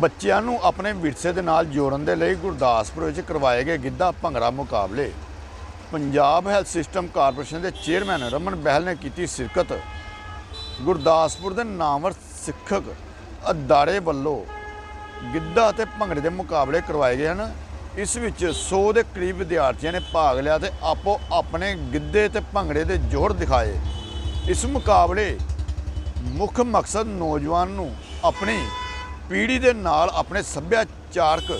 ਬੱਚਿਆਂ ਨੂੰ ਆਪਣੇ ਵਿਰਸੇ ਦੇ ਨਾਲ ਜੋੜਨ ਦੇ ਲਈ ਗੁਰਦਾਸਪੁਰ ਵਿੱਚ ਕਰਵਾਏ ਗਏ ਗਿੱਧਾ ਭੰਗੜਾ ਮੁਕਾਬਲੇ। ਪੰਜਾਬ ਹੈਲਥ ਸਿਸਟਮ ਕਾਰਪੋਰੇਸ਼ਨ ਦੇ ਚੇਅਰਮੈਨ ਰਮਨ ਬਹਿਲ ਨੇ ਕੀਤੀ ਸ਼ਿਰਕਤ। ਗੁਰਦਾਸਪੁਰ ਦੇ ਨਾਮਵਰ ਸਿੱਖਕ ਅਦਾਰੇ ਵੱਲੋਂ ਗਿੱਧਾ ਅਤੇ ਭੰਗੜੇ ਦੇ ਮੁਕਾਬਲੇ ਕਰਵਾਏ ਗਏ ਹਨ। ਇਸ ਵਿੱਚ 100 ਦੇ ਕਰੀਬ ਵਿਦਿਆਰਥੀਆਂ ਨੇ ਭਾਗ ਲਿਆ ਤੇ ਆਪੋ ਆਪਣੇ ਗਿੱਧੇ ਤੇ ਭੰਗੜੇ ਦੇ ਜੋੜ ਦਿਖਾਏ। ਇਸ ਮੁਕਾਬਲੇ ਮੁੱਖ ਮਕਸਦ ਨੌਜਵਾਨ ਨੂੰ ਆਪਣੀ ਪੀੜ੍ਹੀ ਦੇ ਨਾਲ ਆਪਣੇ ਸੱਭਿਆਚਾਰਕ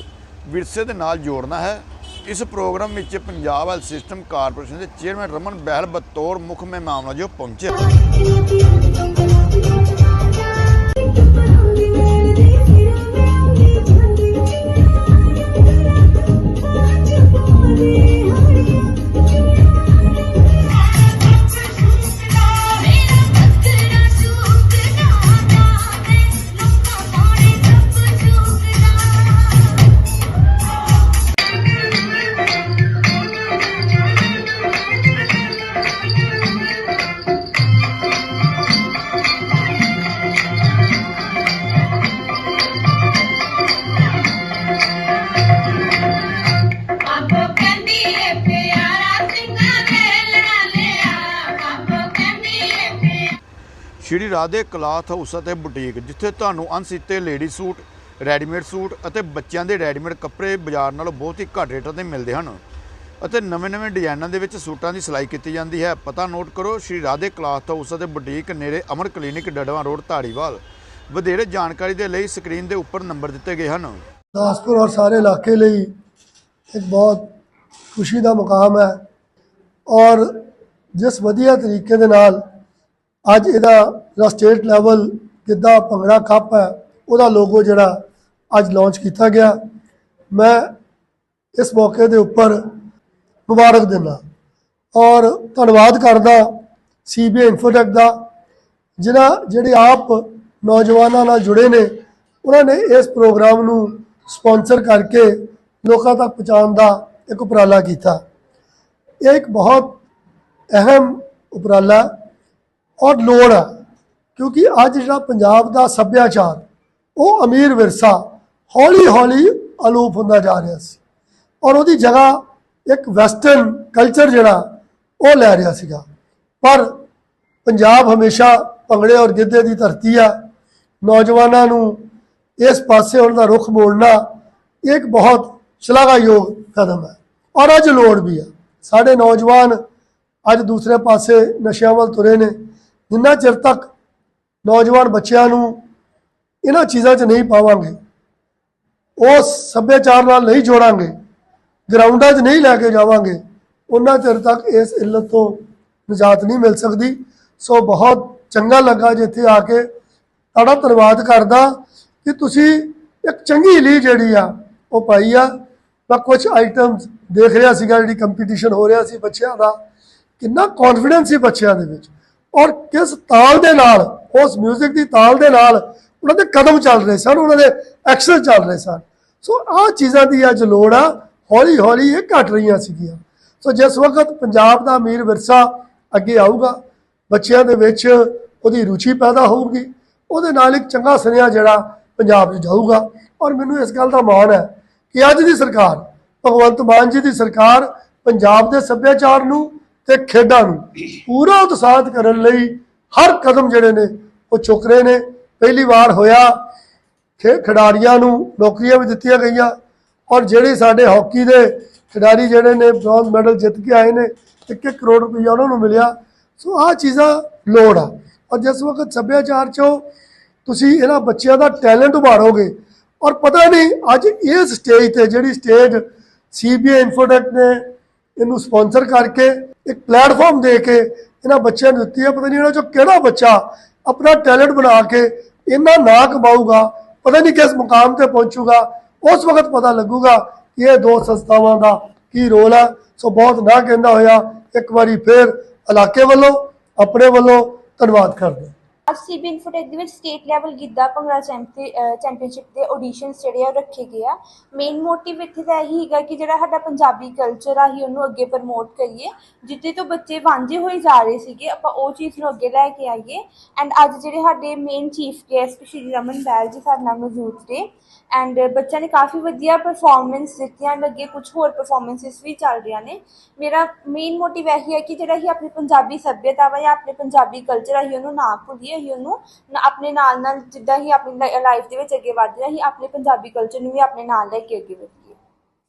ਵਿਰਸੇ ਦੇ ਨਾਲ ਜੋੜਨਾ ਹੈ। ਇਸ ਪ੍ਰੋਗਰਾਮ ਵਿੱਚ ਪੰਜਾਬ ਹੈਲਥ ਸਿਸਟਮ ਕਾਰਪੋਰੇਸ਼ਨ ਦੇ ਚੇਅਰਮੈਨ ਰਮਨ ਬਹਿਲ ਬਤੌਰ ਮੁੱਖ ਮਹਿਮਾਨ ਵਜੋਂ ਪਹੁੰਚੇ। ਸ਼੍ਰੀ ਰਾਧੇ ਕਲਾਥ ਹਾਊਸ ਅਤੇ ਬੁਟੀਕ, ਜਿੱਥੇ ਤੁਹਾਨੂੰ ਅਣਸੀਤੇ ਲੇਡੀ ਸੂਟ, ਰੈਡੀਮੇਡ ਸੂਟ ਅਤੇ ਬੱਚਿਆਂ ਦੇ ਰੈਡੀਮੇਡ ਕੱਪੜੇ ਬਾਜ਼ਾਰ ਨਾਲੋਂ ਬਹੁਤ ਹੀ ਘੱਟ ਰੇਟਾਂ ਤੇ ਮਿਲਦੇ ਹਨ ਅਤੇ ਨਵੇਂ-ਨਵੇਂ ਡਿਜ਼ਾਈਨਾਂ ਦੇ ਵਿੱਚ ਸੂਟਾਂ ਦੀ ਸਿਲਾਈ ਕੀਤੀ ਜਾਂਦੀ ਹੈ। ਪਤਾ ਨੋਟ ਕਰੋ, ਸ਼੍ਰੀ ਰਾਧੇ ਕਲਾਥ ਹਾਊਸ ਅਤੇ ਬੁਟੀਕ ਨੇੜੇ ਅਮਰ ਕਲੀਨਿਕ ਡੜਵਾ ਰੋਡ, ਧਾਰੀਵਾਲ। ਵਧੇਰੇ ਜਾਣਕਾਰੀ ਦੇ ਲਈ ਸਕਰੀਨ ਦੇ ਉੱਪਰ ਨੰਬਰ ਦਿੱਤੇ ਗਏ ਹਨ। ਗੁਰਦਾਸਪੁਰ ਔਰ ਸਾਰੇ ਇਲਾਕੇ ਲਈ ਇੱਕ ਬਹੁਤ ਖੁਸ਼ੀ ਦਾ ਮੁਕਾਮ ਹੈ ਔਰ ਜਿਸ ਵਧੀਆ ਤਰੀਕੇ ਦੇ ਨਾਲ ਅੱਜ ਇਹਦਾ ਜਿਹੜਾ state level Giddha Bhangra cup ਹੈ, ਉਹਦਾ ਲੋਗੋ ਜਿਹੜਾ ਅੱਜ ਲਾਂਚ ਕੀਤਾ ਗਿਆ। ਮੈਂ ਇਸ ਮੌਕੇ ਦੇ ਉੱਪਰ ਮੁਬਾਰਕ ਦਿੰਦਾ ਔਰ ਧੰਨਵਾਦ ਕਰਦਾ ਸੀਬੀਆਈ ਇਨਫੋਟੈਕ ਦਾ, ਜਿਨ੍ਹਾਂ ਜਿਹੜੇ ਆਪ ਨੌਜਵਾਨਾਂ ਨਾਲ ਜੁੜੇ ਨੇ, ਉਹਨਾਂ ਨੇ ਇਸ ਪ੍ਰੋਗਰਾਮ ਨੂੰ ਸਪਾਂਸਰ ਕਰਕੇ ਲੋਕਾਂ ਤੱਕ ਪਹੁੰਚਾਉਣ ਦਾ ਇੱਕ ਉਪਰਾਲਾ ਕੀਤਾ। ਇਹ ਇੱਕ ਬਹੁਤ ਅਹਿਮ ਉਪਰਾਲਾ ਔਰ ਲੋੜ ਹੈ। ਕਿਉਂਕਿ ਅੱਜ ਜਿਹੜਾ ਪੰਜਾਬ ਦਾ ਸੱਭਿਆਚਾਰ, ਉਹ ਅਮੀਰ ਵਿਰਸਾ, ਹੌਲੀ ਹੌਲੀ ਅਲੋਪ ਹੁੰਦਾ ਜਾ ਰਿਹਾ ਸੀ। ਔਰ ਉਹਦੀ ਜਗ੍ਹਾ ਇੱਕ ਵੈਸਟਰਨ ਕਲਚਰ ਜਿਹੜਾ, ਉਹ ਲੈ ਰਿਹਾ ਸੀਗਾ। ਪਰ ਪੰਜਾਬ ਹਮੇਸ਼ਾ ਭੰਗੜੇ ਔਰ ਗਿੱਧੇ ਦੀ ਧਰਤੀ ਆ। ਨੌਜਵਾਨਾਂ ਨੂੰ ਇਸ ਪਾਸੇ ਉਹਨਾਂ ਦਾ ਰੁਖ ਮੋੜਨਾ ਇਹ ਇੱਕ ਬਹੁਤ ਸ਼ਲਾਘਾਯੋਗ ਕਦਮ ਹੈ। ਔਰ ਅੱਜ ਲੋੜ ਵੀ ਆ। ਸਾਡੇ ਨੌਜਵਾਨ ਅੱਜ ਦੂਸਰੇ ਪਾਸੇ ਨਸ਼ਿਆਂ ਵੱਲ ਤੁਰੇ ਨੇ। ਜਿੰਨਾ ਚਿਰ ਤੱਕ ਨੌਜਵਾਨ ਬੱਚਿਆਂ ਨੂੰ ਇਹਨਾਂ ਚੀਜ਼ਾਂ 'ਚ ਨਹੀਂ ਪਾਵਾਂਗੇ ਉਸ ਸੱਭਿਆਚਾਰ ਨਾਲ ਨਹੀਂ ਜੋੜਾਂਗੇ, ਗਰਾਊਂਡਾਂ 'ਚ ਨਹੀਂ ਲੈ ਕੇ ਜਾਵਾਂਗੇ, ਉਹਨਾਂ ਚਿਰ ਤੱਕ ਇਸ ਇੱਲਤ ਤੋਂ ਨਿਜਾਤ ਨਹੀਂ ਮਿਲ ਸਕਦੀ। ਸੋ ਬਹੁਤ ਚੰਗਾ ਲੱਗਾ ਜਿੱਥੇ ਆ ਕੇ ਤੁਹਾਡਾ ਧੰਨਵਾਦ ਕਰਦਾ ਕਿ ਤੁਸੀਂ ਇੱਕ ਚੰਗੀ ਲੀ ਜਿਹੜੀ ਆ, ਉਹ ਪਾਈ ਆ। ਮੈਂ ਕੁਝ ਆਈਟਮਸ ਦੇਖ ਰਿਹਾ ਸੀਗਾ ਜਿਹੜੀ ਕੰਪੀਟੀਸ਼ਨ ਹੋ ਰਿਹਾ ਸੀ ਬੱਚਿਆਂ ਦਾ। ਕਿੰਨਾ ਕੌਨਫੀਡੈਂਸ ਸੀ ਬੱਚਿਆਂ ਦੇ ਵਿੱਚ। ਔਰ ਕਿਸ ਤਾਲ ਦੇ ਨਾਲ, ਉਸ 뮤직 ਦੀ ਤਾਲ ਦੇ ਨਾਲ ਉਹਨਾਂ ਦੇ ਕਦਮ ਚੱਲ ਰਹੇ ਸਨ, ਉਹਨਾਂ ਦੇ ਐਕਸ਼ਨ ਚੱਲ ਰਹੇ ਸਨ। ਸੋ ਆਹ ਚੀਜ਼ਾਂ ਦੀ ਅੱਜ ਲੋੜ ਆ ਹੌਲੀ ਹੌਲੀ ਇਹ ਘਟ ਰਹੀਆਂ ਸੀਗੀਆਂ। ਸੋ ਜਿਸ ਵਕਤ ਪੰਜਾਬ ਦਾ ਅਮੀਰ ਵਿਰਸਾ ਅੱਗੇ ਆਊਗਾ, ਬੱਚਿਆਂ ਦੇ ਵਿੱਚ ਉਹਦੀ ਰੁਚੀ ਪੈਦਾ ਹੋਊਗੀ, ਉਹਦੇ ਨਾਲ ਇੱਕ ਚੰਗਾ ਸੁਨੇਹਾ ਜਿਹੜਾ ਪੰਜਾਬ 'ਚ ਜਾਊਗਾ। ਔਰ ਮੈਨੂੰ ਇਸ ਗੱਲ ਦਾ ਮਾਣ ਹੈ ਕਿ ਅੱਜ ਦੀ ਸਰਕਾਰ, ਭਗਵੰਤ ਮਾਨ ਜੀ ਦੀ ਸਰਕਾਰ ਪੰਜਾਬ ਦੇ ਸੱਭਿਆਚਾਰ ਨੂੰ ਤੇ ਖੇਡਾਂ ਨੂੰ ਪੂਰਾ ਉਤਸ਼ਾਹਿਤ ਕਰਨ ਲਈ ਹਰ ਕਦਮ ਜਿਹੜੇ ਨੇ ਉਹ ਚੁੱਕ ਰਹੇ ਨੇ। ਪਹਿਲੀ ਵਾਰ ਹੋਇਆ, ਖੇ, ਖਿਡਾਰੀਆਂ ਨੂੰ ਨੌਕਰੀਆਂ ਵੀ ਦਿੱਤੀਆਂ ਗਈਆਂ ਔਰ ਜਿਹੜੇ ਸਾਡੇ ਹਾਕੀ ਦੇ ਖਿਡਾਰੀ ਜਿਹੜੇ ਨੇ, ਬ੍ਰੌਂਜ਼ ਮੈਡਲ ਜਿੱਤ ਕੇ ਆਏ ਨੇ 1-1 ਕਰੋੜ ਰੁਪਈਆ ਉਹਨਾਂ ਨੂੰ ਮਿਲਿਆ। ਸੋ ਆਹ ਚੀਜ਼ਾਂ ਲੋੜ ਆ ਔਰ ਜਿਸ ਵਕਤ ਸੱਭਿਆਚਾਰ 'ਚੋਂ ਤੁਸੀਂ ਇਹਨਾਂ ਬੱਚਿਆਂ ਦਾ ਟੈਲੈਂਟ ਉਭਾਰੋਗੇ ਔਰ ਪਤਾ ਨਹੀਂ ਅੱਜ ਇਸ ਸਟੇਜ ਤੇ ਜਿਹੜੀ ਸਟੇਜ ਸੀਬੀਆਈ ਇਨਫੋਟੈਕ ਨੇ ਇਹਨੂੰ ਸਪਾਂਸਰ ਕਰਕੇ ਇੱਕ ਪਲੇਟਫਾਰਮ ਦੇ ਕੇ ਇਹਨਾਂ ਬੱਚਿਆਂ ਨੂੰ ਦਿੱਤੀ ਹੈ। ਪਤਾ ਨਹੀਂ ਇਹਨਾਂ ਚੋਂ ਕਿਹੜਾ ਬੱਚਾ ਆਪਣਾ ਟੈਲੈਂਟ ਬਣਾ ਕੇ ਇੰਨਾ ਨਾਂ ਕਮਾਊਗਾ, ਪਤਾ ਨਹੀਂ ਕਿਸ ਮੁਕਾਮ ਤੇ ਪਹੁੰਚੂਗਾ, ਉਸ ਵਕਤ ਪਤਾ ਲੱਗੂਗਾ ਕਿ ਇਹ ਦੋ ਸੰਸਥਾਵਾਂ ਦਾ ਕੀ ਰੋਲ ਹੈ। ਸੋ ਬਹੁਤ ਨਾ ਕਹਿੰਦਾ ਹੋਇਆ, ਇੱਕ ਵਾਰੀ ਫੇਰ ਇਲਾਕੇ ਵੱਲੋਂ, ਆਪਣੇ ਵੱਲੋਂ ਧੰਨਵਾਦ ਕਰਦੇ ਅੱਜ ਸੀਬੀ ਇਨਫੋਟੈਕ ਦੇ ਵਿੱਚ state level Giddha Bhangra championship ਦੇ ਆਡੀਸ਼ਨਸ ਜਿਹੜੇ ਆ ਰੱਖੇ ਗਏ ਆ। ਮੇਨ ਮੋਟਿਵ ਇੱਥੇ ਦਾ ਇਹੀ ਹੈਗਾ ਕਿ ਜਿਹੜਾ ਸਾਡਾ ਪੰਜਾਬੀ ਕਲਚਰ ਆ ਹੀ ਉਹਨੂੰ ਅੱਗੇ ਪ੍ਰਮੋਟ ਕਰੀਏ। ਜਿੱਤੇ ਤੋਂ ਬੱਚੇ ਵਾਂਝੇ ਹੋਏ ਜਾ ਰਹੇ ਸੀਗੇ, ਆਪਾਂ ਉਹ ਚੀਜ਼ ਨੂੰ ਅੱਗੇ ਲੈ ਕੇ ਆਈਏ। ਐਂਡ ਅੱਜ ਜਿਹੜੇ ਸਾਡੇ main chief guest Shri Raman Behl ji ਸਾਡੇ ਨਾਲ ਮੌਜੂਦ ਨੇ। ਐਂਡ ਬੱਚਿਆਂ ਨੇ ਕਾਫੀ ਵਧੀਆ ਪਰਫਾਰਮੈਂਸ ਦਿੱਤੀਆਂ ਲੱਗੇ ਅੱਗੇ ਕੁਝ ਹੋਰ ਪਰਫਾਰਮੈਂਸਿਸ ਵੀ ਚੱਲ ਰਹੀਆਂ ਨੇ। ਮੇਰਾ ਮੇਨ ਮੋਟਿਵ ਇਹੀ ਹੈ ਕਿ ਜਿਹੜਾ ਹੀ ਆਪਣੀ ਪੰਜਾਬੀ ਸੱਭਿਅਤਾ ਵਾ ਜਾਂ ਆਪਣੇ ਪੰਜਾਬੀ ਕਲਚਰ ਆ ਹੀ ਉਹਨੂੰ ਨਾ ਭੁੱਲੀਏ ਹੀ ਉਹਨੂੰ ਨਾ- ਆਪਣੇ ਨਾਲ ਨਾਲ ਜਿੱਦਾਂ ਹੀ ਆਪਣੀ ਲਾਈਫ ਦੇ ਵਿੱਚ ਅੱਗੇ ਵੱਧ ਰਹੇ ਅਸੀਂ ਆਪਣੇ ਪੰਜਾਬੀ ਕਲਚਰ ਨੂੰ ਵੀ ਆਪਣੇ ਨਾਲ ਲੈ ਕੇ ਅੱਗੇ ਵਧੀਏ।